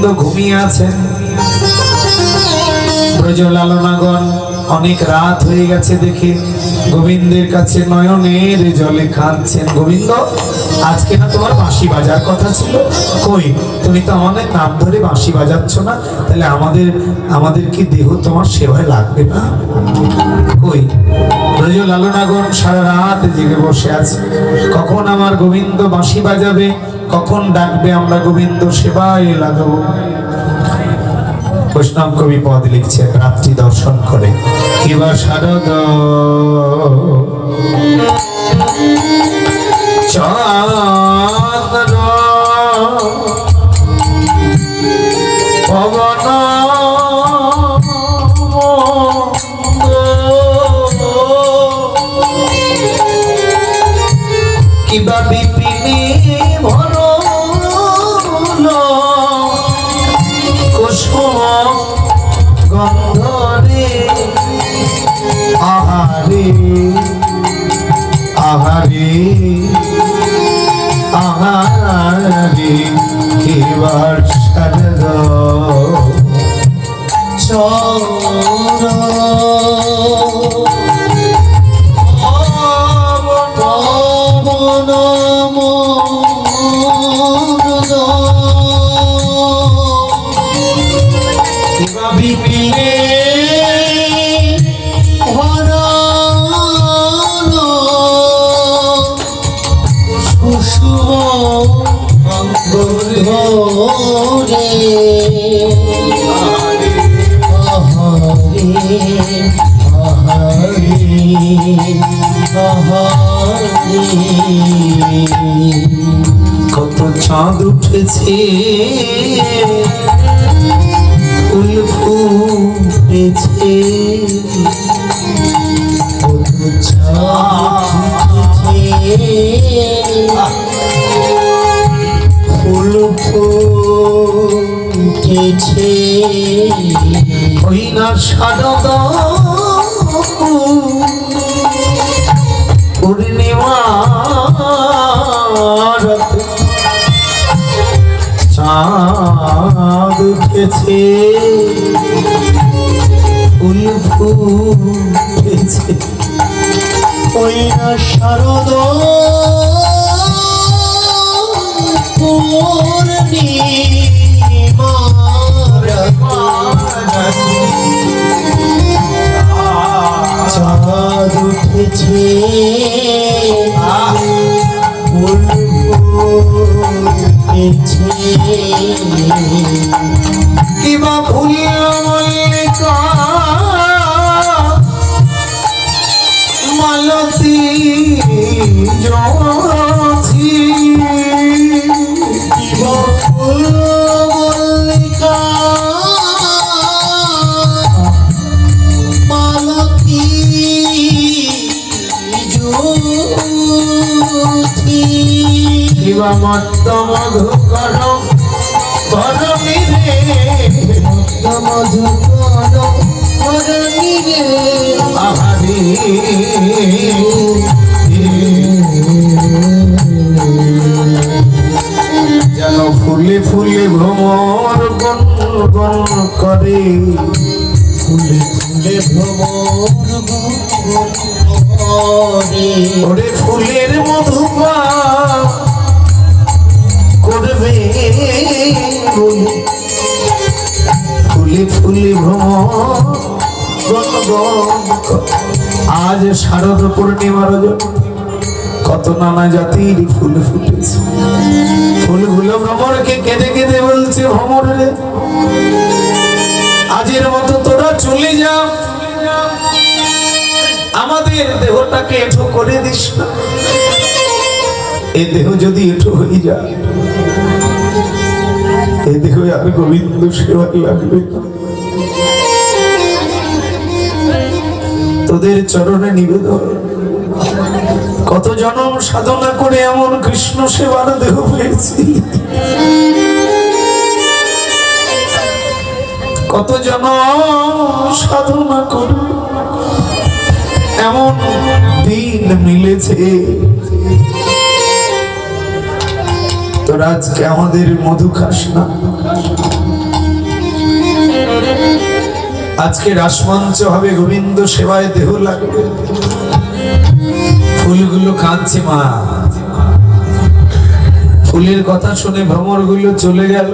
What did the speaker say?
গোবিন্দ ঘুমিয়ে আছেন ব্রজ লালনাগণ অনেক রাত হয়ে গেছে দেখে। গোবিন্দের কাছে নয়নের জলে কাঁদছেন। গোবিন্দ, আজকে না তোমার বাঁশি বাজার কথা ছিল? কই, তুমি তো আমাদের নাম ধরে বাঁশি বাজাচ্ছ না? তাহলে আমাদের আমাদের কি দেহ তোমার সেবায় লাগবে না? কই ব্রজ লালনাগণ সারা রাত জেগে বসে আছে। কখন আমার গোবিন্দ বাঁশি বাজাবে? কখন ডাকবে আমরা গোবিন্দ সেবায় লাগাবো। বৈষ্ণব কবি পদ লিখছে, রাত্রি দর্শন করে। কিবা শারদ আহারে আহারে কেবার শরদ চর পবন চাঁদ উঠেছে। ফুল ফুটেছে। ফুল ফুটেছে। ওই না শারদ পূর্ণিমার চাঁদ উঠেছে। ফুল ফুটেছে। ওই না শারদ চাঁদ উঠেছে। ফুল মালতী জছি ফুল মল্লিকা মালতী জ্যোতি কিবা মত্ত মধুকর রে মধুকর হরণী রে আহারে গণ করে ফুলে ফুলে ভ্রমণ ওরে ফুলের মধুপা করবে। ফুলে ফুলে ভ্রমণ। আজ শারদ পূর্ণিমার কত নানা জাতির ফুল ফুটেছে ফুলগুলো ভ্রমরকে কেঁদে কেঁদে বলছে ভ্রমর রে আজের মতো তোরা চলে যা। আমাদের দেহটাকে এঠো করে দিস না। এ দেহ যদি এঠো হয়ে যায়, এ দেহ আর গোবিন্দ সেবায় লাগবে তোদের চরণে নিবেদন। কত জনম সাধনা করে এমন কৃষ্ণ সেবার দেহ পেয়েছি। কত যেন সাধনা করে এমন দিন মিলেছে। তোর আজকে আমাদের মধু খাস না। আজকে রাসমঞ্চ হবে, গোবিন্দ সেবায় দেহ লাগবে। ফুলগুলো কাঁদছে মা। ফুলের কথা শুনে ভ্রমরগুলো চলে গেল।